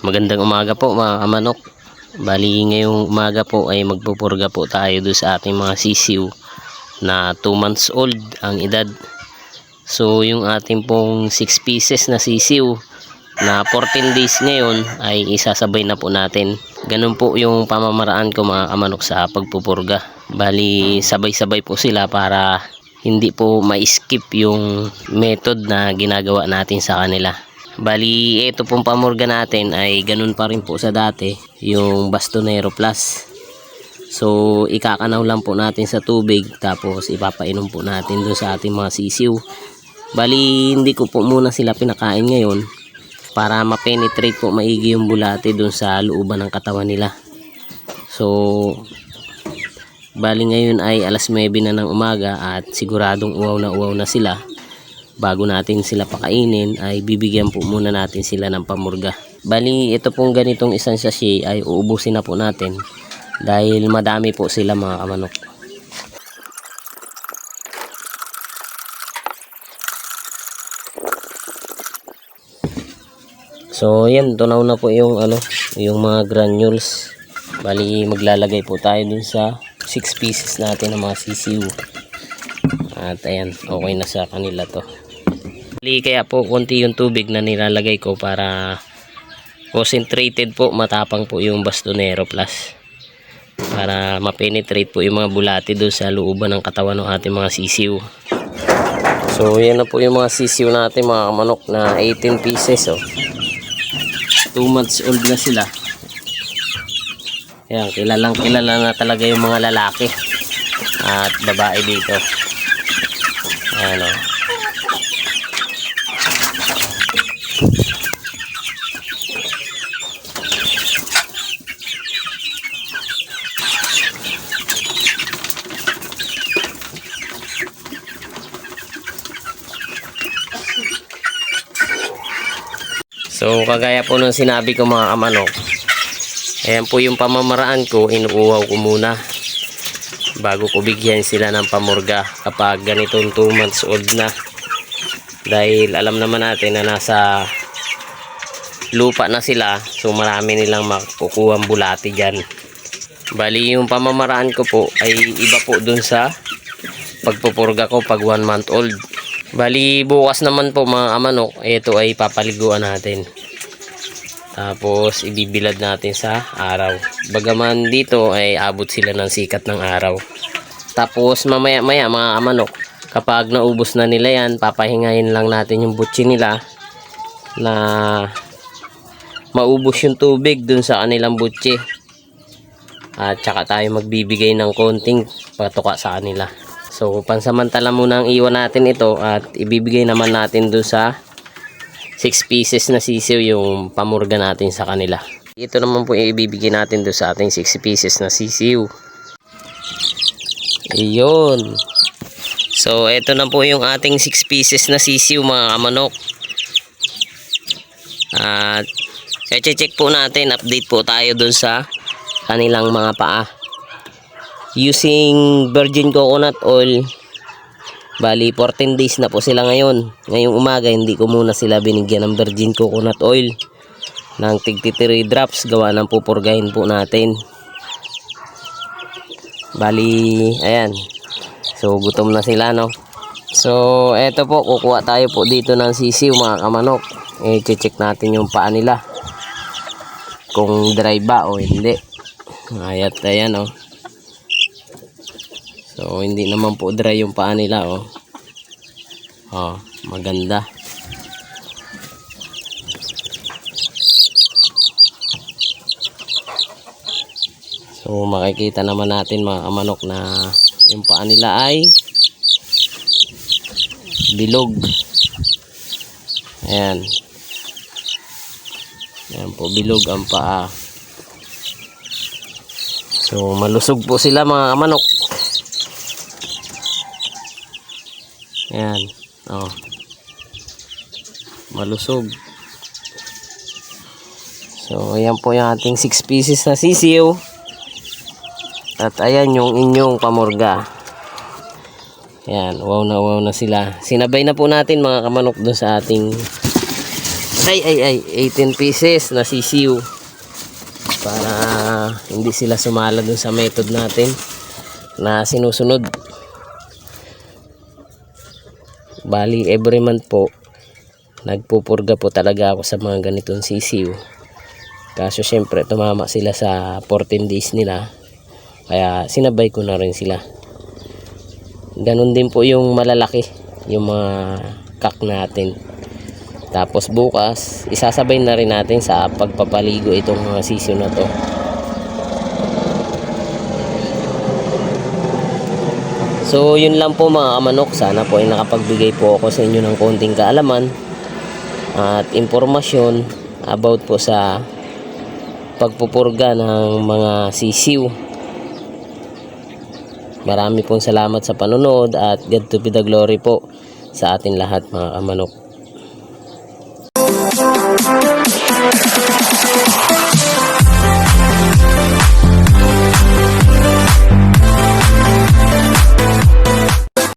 Magandang umaga po mga kamanok. Bali ngayong umaga po ay magpupurga po tayo doon sa ating mga sisiw na 2 months old ang edad. So yung ating pong 6 pieces na sisiw na 14 days ngayon ay isasabay na po natin. Ganun po yung pamamaraan ko mga kamanok sa pagpupurga. Bali sabay-sabay po sila para hindi po ma-skip yung method na ginagawa natin sa kanila. Bali, ito pong pamurga natin ay ganun pa rin po sa dati, yung Bastonero Plus. So, ikakanaw lang po natin sa tubig, tapos ipapainom po natin doon sa ating mga sisiw. Bali, hindi ko po muna sila pinakain ngayon para ma-penetrate po maigi yung bulate doon sa looban ng katawan nila. So, bali ngayon ay alas 9 na ng umaga at siguradong uwaw na uwaw na sila bago natin sila pakainin ay bibigyan po muna natin sila ng pamurga. Bali ito pong ganitong isang sachet ay uubusin na po natin dahil madami po sila mga kamanok. So yan, tunaw na po yung ano, yung mga granules. Bali maglalagay po tayo dun sa 6 pieces natin ng mga sisiw. At ayan, okay na sa kanila to. Bali, kaya po konti yung tubig na nilalagay ko para concentrated po, matapang po yung Bastonero Plus. Para ma-penetrate po yung mga bulati doon sa looban ng katawan ng ating mga sisiw. So, yan na po yung mga sisiw natin mga kamanok na 18 pieces. Oh. 2 months old na sila. Ayan, kilalang kilala na talaga yung mga lalaki at babae dito. Ayan So, kagaya po nung sinabi ko mga kamanok, ayan po yung pamamaraan ko, inuuhaw ko muna bago ko bigyan sila ng pamurga kapag ganitong 2 months old na. Dahil alam naman natin na nasa lupa na sila, so marami nilang makukuha bulati dyan. Bali, yung pamamaraan ko po ay iba po dun sa pagpupurga ko pag 1 month old. Bali, bukas naman po mga kamanok, ito ay papaliguan natin. Tapos, ibibilad natin sa araw. Bagaman dito ay abot sila ng sikat ng araw. Tapos, mamaya-maya mga kamanok, kapag naubos na nila yan, papahingayin lang natin yung butsi nila na maubos yung tubig dun sa kanilang butsi. At saka tayo magbibigay ng konting patuka sa kanila. So, pansamantala muna ang iwan natin ito at ibibigay naman natin doon sa 6 pieces na sisiw yung pamurga natin sa kanila. Ito naman po ibibigay natin doon sa ating 6 pieces na sisiw. Ayun. So, ito na po yung ating 6 pieces na sisiw mga kamanok. At, check po natin, update po tayo doon sa kanilang mga paa using virgin coconut oil. Bali 14 days na po sila ngayon. Ngayong umaga hindi ko muna sila binigyan ng virgin coconut oil. Ng tig 3 drops gawa ng pupurgahin po natin. Bali ayan. So gutom na sila no? So eto po kukuha tayo po dito ng sisiw mga kamanok. Eh check natin yung paa nila. Kung dry ba o hindi. Ayat ayan oh So, hindi naman po dry yung paa nila, oh. Oh, maganda. So, makikita naman natin mga kamanok na yung paa nila ay bilog. Ayan. Ayan po, bilog ang paa. So, malusog po sila mga kamanok. Ayan. Oh. Malusog. So, ayan po yung ating 6 pieces na sisiw. At ayan yung inyong pamurga. Ayan, wow na wow na sila. Sinabay na po natin mga kamanok doon sa ating Ay, ay, ay. 18 pieces na sisiw. Para hindi sila sumala dun sa method natin na sinusunod. Bali, every month po, nagpupurga po talaga ako sa mga ganitong sisiw. Kaso syempre, tumama sila sa 14 days nila. Kaya sinabay ko na rin sila. Ganon din po yung malalaki, yung mga kak natin. Tapos bukas, isasabay na rin natin sa pagpapaligo itong mga sisiw na to. So yun lang po mga kamanok. Sana po ay nakapagbigay po ako sa inyo ng konting kaalaman at impormasyon about po sa pagpupurga ng mga sisiw. Marami pong salamat sa panonood at God to be the glory po sa atin lahat mga kamanok.